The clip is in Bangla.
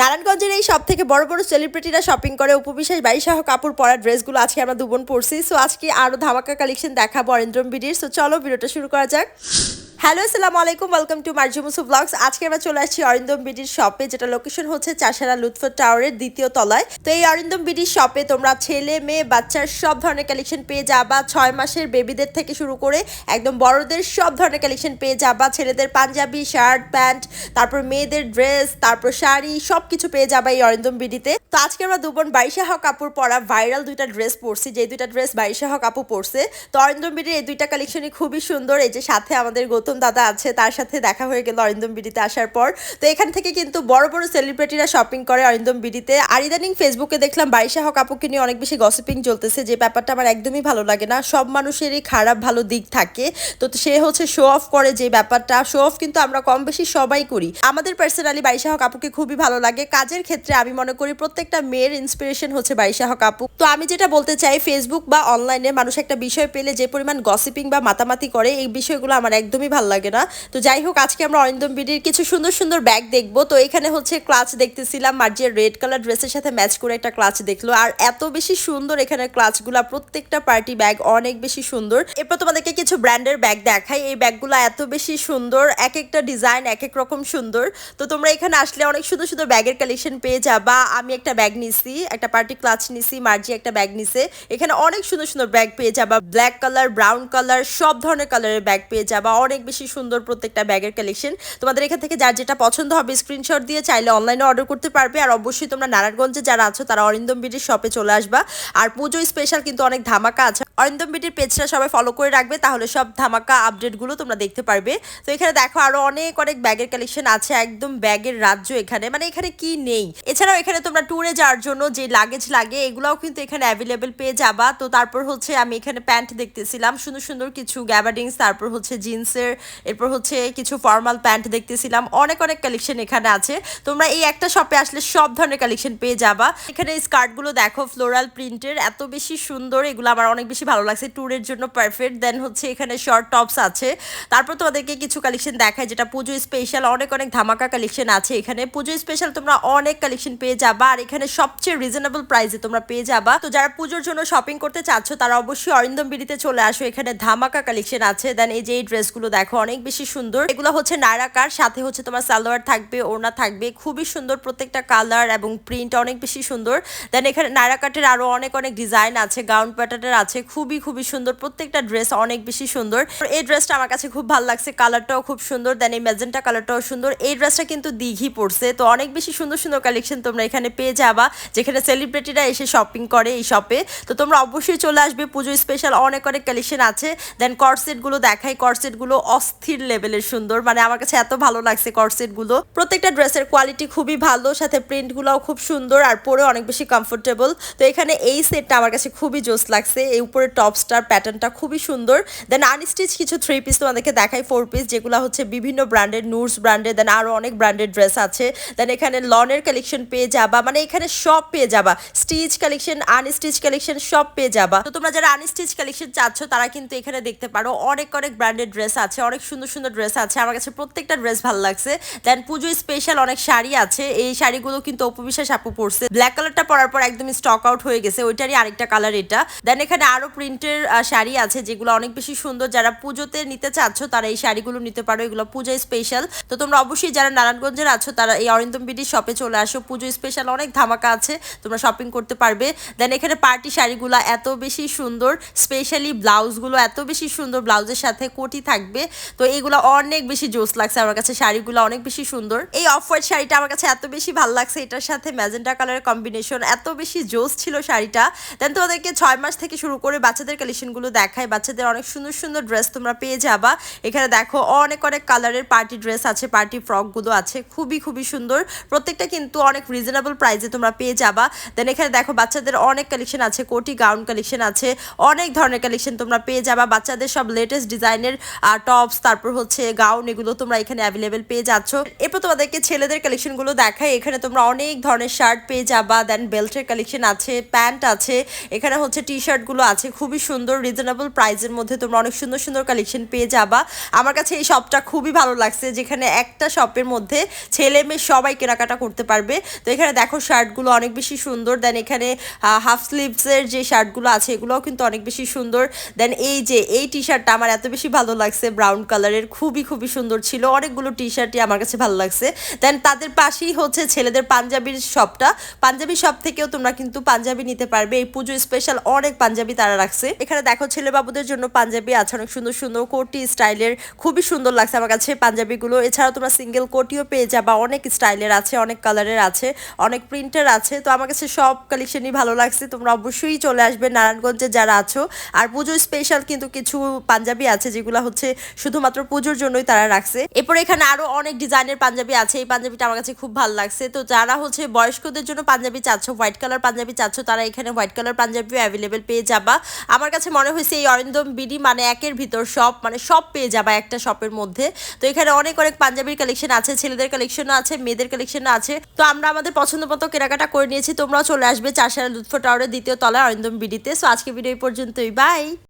নারায়ণগঞ্জের এই সব থেকে বড় বড় সেলিব্রিটিরা শপিং করে, উপবিশ্বাস বাড়িসহ কাপড় পরা ড্রেসগুলো আজকে আমরা দুবন পড়ছি সো আজকে আরও ধামাকা কালেকশন দেখাবো অরিন্দ্রম বিডির। সো চলো, ভিডিওটা শুরু করা যাক। হ্যালো, আসসালামু আলাইকুম ওয়েলকাম টু মার্জুমুসু ব্লগস আজকে আমরা চলে আসছি অরিন্দম বিডির শপে যেটা লোকেশন হচ্ছে চাষারা লুৎফর টাওয়ারের দ্বিতীয় তলায়। তো এই অরিন্দম বিডির শপে তোমরা ছেলে, মেয়ে, বাচ্চার সব ধরনের কালেকশন পেয়ে যাবা। ছয় মাসের বেবিদের থেকে শুরু করে একদম বড়দের সব ধরনের কালেকশন পেয়ে যাবা। ছেলেদের পাঞ্জাবি শার্ট প্যান্ট তারপর মেয়েদের ড্রেস তারপর শাড়ি সব কিছু পেয়ে যাবা এই অরিন্দম বিডিতে। তো আজকে আমরা দুবন বাইশাহ কাপুর পরা ভাইরাল দুইটা ড্রেস পরছি যে দুইটা ড্রেস বাইশাহ কাপড় পরছে। তো অরিন্দম বিডির এই দুইটা কালেকশনই খুবই সুন্দর। এই যে সাথে আমাদের গৌতম দাদা আছে, তার সাথে দেখা হয়ে গেল অরিন্দম বিডিতে আসার পর। তো এখান থেকে কিন্তু বড় বড় সেলিব্রিটিরা শপিং করে অরিন্দম বিডিতে। আর ইদানিং ফেসবুকে দেখলাম বাইশাহ কাপুরকে নিয়ে অনেক বেশি গসিপিং চলতেছে, যে ব্যাপারটা আমার একদমই ভালো লাগে না। সব মানুষেরই খারাপ, ভালো দিক থাকে। তো সে হচ্ছে শো অফ করে যে ব্যাপারটা। শো অফ কিন্তু আমরা কম বেশি সবাই করি। আমাদের পার্সোনালি বাইশাহ কাপুরকে খুবই ভালো লাগে। কাজের ক্ষেত্রে আমি মনে করি প্রত্যেকটা মেয়ের ইন্সপিরেশন হচ্ছে বাইশাহ কাপুর তো আমি যেটা বলতে চাই ফেসবুক বা অনলাইনে মানুষ একটা বিষয় পেলে যে পরিমাণ গসিপিং বা মাতামাতি করে, এই বিষয়গুলো আমার একদমই ভালো লাগে না। তো যাই হোক, আজকে আমরা অরিন্দম বিডির কিছু সুন্দর সুন্দর ব্যাগ দেখব। তো এখানে হচ্ছে ক্লাচ দেখতেছিলাম, মার্জিয়ার রেড কালার ড্রেসের সাথে ম্যাচ করে একটা ক্লাচ দেখল। আর এত বেশি সুন্দর এখানে ক্লাচগুলা, প্রত্যেকটা পার্টি ব্যাগ অনেক বেশি সুন্দর। এরপর তোমাদেরকে কিছু ব্র্যান্ডের ব্যাগ দেখাই। এই ব্যাগগুলো এত বেশি সুন্দর এক একটা ডিজাইন এক এক রকম সুন্দর। তো তোমরা এখানে আসলে অনেক সুন্দর সুন্দর ব্যাগের কালেকশন পেয়ে যাবা। আমি একটা ব্যাগ নিছি, একটা পার্টি ক্লাচ নিছি, মার্জি একটা ব্যাগ নিছে। এখানে অনেক সুন্দর সুন্দর ব্যাগ পেয়ে যাবা। ব্ল্যাক কালার ব্রাউন কালার সব ধরনের কালারের ব্যাগ পেয়ে যাবা। অনেক বেশি সুন্দর প্রত্যেকটা ব্যাগের কালেকশন তোমাদের এখান থেকে যার যেটা পছন্দ হবে স্ক্রিনশট দিয়ে চাইলে অনলাইনে অর্ডার করতে পারবে। আর অবশ্যই তোমরা নারায়ণগঞ্জে যারা আছো, তারা অরিন্দম বিটির শপে চলে আসবা। আর পুজো স্পেশাল কিন্তু অনেক ধামাকা আছে। অরিন্দম বিটির পেজটা সবাই ফলো করে রাখবে, তাহলে সব ধামাকা আপডেটগুলো তোমরা দেখতে পারবে। তো এখানে দেখো আরও অনেক অনেক ব্যাগের কালেকশন আছে, একদম ব্যাগের রাজ্য এখানে। মানে এখানে কি নেই? এছাড়াও এখানে তোমরা ট্যুরে যাওয়ার জন্য যে লাগেজ লাগে, এগুলাও কিন্তু এখানে অ্যাভেলেবেল পেয়ে যাবা। তো তারপর হচ্ছে আমি এখানে প্যান্ট দেখতেছিলাম। সুন্দর সুন্দর কিছু গ্যাবার্ডিংস তারপর হচ্ছে জিন্সের এরপর হচ্ছে কিছু ফর্মাল প্যান্ট দেখতেছিলাম। অনেক অনেক কালেকশন এখানে আছে। তোমরা এই একটা শপে আসলে সব ধরনের কালেকশন পেয়ে যাবা। এখানে স্কার্টগুলো দেখো ফ্লোরাল প্রিন্টের এত বেশি সুন্দর, এগুলো আমার অনেক বেশি ভালো লাগছে। ট্যুরের জন্য পারফেক্ট দেন হচ্ছে এখানে শর্ট টপস আছে। তারপর তোমাদেরকে কিছু কালেকশন দেখায় যেটা পুজো স্পেশাল অনেক অনেক ধামাকা কালেকশন আছে এখানে। পুজো স্পেশাল তোমরা অনেক কালেকশন পেয়ে যাবা। আর এখানে সবচেয়ে রিজনেবল প্রাইসে তোমরা পেয়ে যাবা। তো যারা পুজোর জন্য শপিং করতে চাচ্ছ, তারা অবশ্যই অরিন্দম বিড়িতে চলে আসো। এখানে ধামাকা কালেকশন আছে। দেন এই যে এই ড্রেসগুলো দেখো অনেক বেশি সুন্দর। এগুলো হচ্ছে নায়রাকার সাথে হচ্ছে তোমার সালোয়ার থাকবে, ওড়না থাকবে। খুবই সুন্দর প্রত্যেকটা কালার এবং প্রিন্ট অনেক বেশি সুন্দর। দেন এখানে নায়রা কাটের আরও অনেক অনেক ডিজাইন আছে গাউন প্যাটার্নের আছে। খুবই খুবই সুন্দর, প্রত্যেকটা ড্রেস অনেক বেশি সুন্দর। এই ড্রেসটা আমার কাছে খুব ভালো লাগছে কালারটাও খুব সুন্দর দেন এই ম্যাজেন্টা কালারটাও সুন্দর। এই ড্রেসটা কিন্তু দিঘি পড়ছে তো অনেক বেশি সুন্দর সুন্দর কালেকশন তোমরা এখানে পেয়ে যাবা, যেখানে সেলিব্রিটিরা এসে শপিং করে এই শপে তো তোমরা অবশ্যই চলে আসবে, পুজো স্পেশাল অনেক অনেক কালেকশন আছে। দেন কর্সেটগুলো দেখাই কর্সেটগুলো অস্থির লেভেলের সুন্দর। মানে আমার কাছে এত ভালো লাগছে কর্সেটগুলো প্রত্যেকটা ড্রেসের কোয়ালিটি খুবই ভালো, সাথে প্রিন্টগুলোও খুব সুন্দর, আর পরে অনেক বেশি কমফোর্টেবল তো এখানে এই সেটটা আমার কাছে খুবই জোস লাগছে। এই উপরে টপ স্টার প্যাটার্নটা খুবই সুন্দর। দেন আনস্টিচ কিছু থ্রি পিস তোমাদেরকে দেখাই ফোর পিস যেগুলো হচ্ছে বিভিন্ন ব্র্যান্ডের নুরস ব্র্যান্ডের দেন আরও অনেক ব্র্যান্ডের ড্রেস আছে। দেন এখানে লনের কালেকশন পেয়ে যাবা মানে এখানে সব পেয়ে যাবা। স্টিচ কালেকশন আনস্টিচ কালেকশন সব পেয়ে যাবা। তো তোমরা যারা আনস্টিচ কালেকশন চাচ্ছ, তারা কিন্তু এখানে দেখতে পারো অনেক অনেক ব্র্যান্ডের ড্রেস আছে অনেক সুন্দর সুন্দর ড্রেস আছে। আমার কাছে প্রত্যেকটা ড্রেস ভালো লাগছে। দেন পুজো স্পেশাল অনেক শাড়ি আছে। এই শাড়িগুলো কিন্তু অপবিশ্বাস আপু পরছে। ব্ল্যাক কালারটা পরার পর একদম স্টক আউট হয়ে গেছে। ওইটারই আরেকটা কালার এটা। দেন এখানে আরও প্রিন্টের শাড়ি আছে, যেগুলো অনেক বেশি সুন্দর। যারা পুজোতে নিতে চাচ্ছ, তারা এই শাড়িগুলো নিতে পারো। এগুলো পুজো স্পেশাল তো তোমরা অবশ্যই যারা নারায়ণগঞ্জের আছো, তারা এই অরিন্দম বিডি শপে চলে আসো। পুজো স্পেশাল অনেক ধামাকা আছে। তোমরা শপিং করতে পারবে। দেন এখানে পার্টি শাড়িগুলো এত বেশি সুন্দর। স্পেশালি ব্লাউজগুলো এত বেশি সুন্দর ব্লাউজের সাথে কোটি থাকবে। তো এগুলো অনেক বেশি জোস লাগছে আমার কাছে, শাড়িগুলো অনেক বেশি সুন্দর। এই অফ হোয়াইট শাড়িটা আমার কাছে এত বেশি ভালো লাগছে, এটার সাথে ম্যাজেন্টা কালারের কম্বিনেশন এত বেশি জোস ছিল শাড়িটা। দেন তোমাদেরকে ছয় মাস থেকে শুরু করে বাচ্চাদের কালেকশনগুলো দেখায়, বাচ্চাদের অনেক সুন্দর সুন্দর ড্রেস তোমরা পেয়ে যাবা। এখানে দেখো অনেক অনেক কালারের পার্টি ড্রেস আছে পার্টি ফ্রকগুলো আছে, খুবই খুবই সুন্দর। প্রত্যেকটা কিন্তু অনেক রিজনেবল প্রাইসে তোমরা পেয়ে যাবা। দেন এখানে দেখো বাচ্চাদের অনেক কালেকশন আছে, কোটি গাউন কালেকশন আছে, অনেক ধরনের কালেকশন তোমরা পেয়ে যাবা। বাচ্চাদের সব লেটেস্ট ডিজাইনের টপ টপস তারপর হচ্ছে গাউন এগুলো তোমরা এখানে অ্যাভেলেবেল পেয়ে যাচ্ছ। এরপর তোমাদেরকে ছেলেদের কালেকশনগুলো দেখাই। এখানে তোমরা অনেক ধরনের শার্ট পেয়ে যাবা। দেন বেল্টের কালেকশন আছে প্যান্ট আছে, এখানে হচ্ছে টি শার্টগুলো আছে। খুবই সুন্দর রিজনেবল প্রাইসের মধ্যে তোমরা অনেক সুন্দর সুন্দর কালেকশন পেয়ে যাবা। আমার কাছে এই শপটা খুবই ভালো লাগছে, যেখানে একটা শপের মধ্যে ছেলে মেয়ে সবাই কেনাকাটা করতে পারবে। তো এখানে দেখো শার্টগুলো অনেক বেশি সুন্দর। দেন এখানে হাফ স্লিভসের যে শার্টগুলো আছে, এগুলোও কিন্তু অনেক বেশি সুন্দর। দেন এই যে, এই টি শার্টটা আমার এত বেশি ভালো লাগছে ব্রাউন কালারের খুবই খুবই সুন্দর ছিল। অনেকগুলো টি শার্টই আমার কাছে ভালো লাগছে। দেন তাদের পাশেই হচ্ছে ছেলেদের পাঞ্জাবির শপটা পাঞ্জাবি শপ থেকেও তোমরা কিন্তু পাঞ্জাবি নিতে পারবে। এই পুজো স্পেশাল অনেক পাঞ্জাবি তারা রাখছে। এখানে দেখো ছেলে বাবুদের জন্য পাঞ্জাবি আছে। অনেক সুন্দর সুন্দর কোটি স্টাইলের খুবই সুন্দর লাগছে আমার কাছে পাঞ্জাবিগুলো। এছাড়াও তোমরা সিঙ্গেল কোটিও পেয়ে যাবা। অনেক স্টাইলের আছে, অনেক কালারের আছে, অনেক প্রিন্টের আছে। তো আমার কাছে সব কালেকশনই ভালো লাগছে। তোমরা অবশ্যই চলে আসবে নারায়ণগঞ্জে যারা আছো। আর পুজো স্পেশাল কিন্তু কিছু পাঞ্জাবি আছে যেগুলো হচ্ছে শুধুমাত্র পুজোর জন্যই তারা রাখছে। এরপর এখানে আরও অনেক ডিজাইনের পাঞ্জাবি আছে। এই পাঞ্জাবিটা আমার কাছে খুব ভালো লাগছে। তো যারা হচ্ছে বয়স্কদের জন্য পাঞ্জাবি চাচ্ছ হোয়াইট কালার পাঞ্জাবি চাচ্ছ, তারা এখানে হোয়াইট কালার পাঞ্জাবিও অ্যাভেলেবেল পেয়ে যাবা। আমার কাছে মনে হয়েছে এই অরিন্দম বিডি মানে একের ভিতর সব মানে সব পেয়ে যাবা একটা শপের মধ্যে। তো এখানে অনেক অনেক পাঞ্জাবির কালেকশন আছে, ছেলেদের কালেকশনও আছে, মেয়েদের কালেকশনও আছে। তো আমরা আমাদের পছন্দ মতো কেনাকাটা করে নিয়েছি। তোমরাও চলে আসবে চারশালা লুৎফো টাওয়ারের দ্বিতীয় তলায় অরিন্দম বিডিতে সো আজকে ভিডিও এই পর্যন্তই। বাই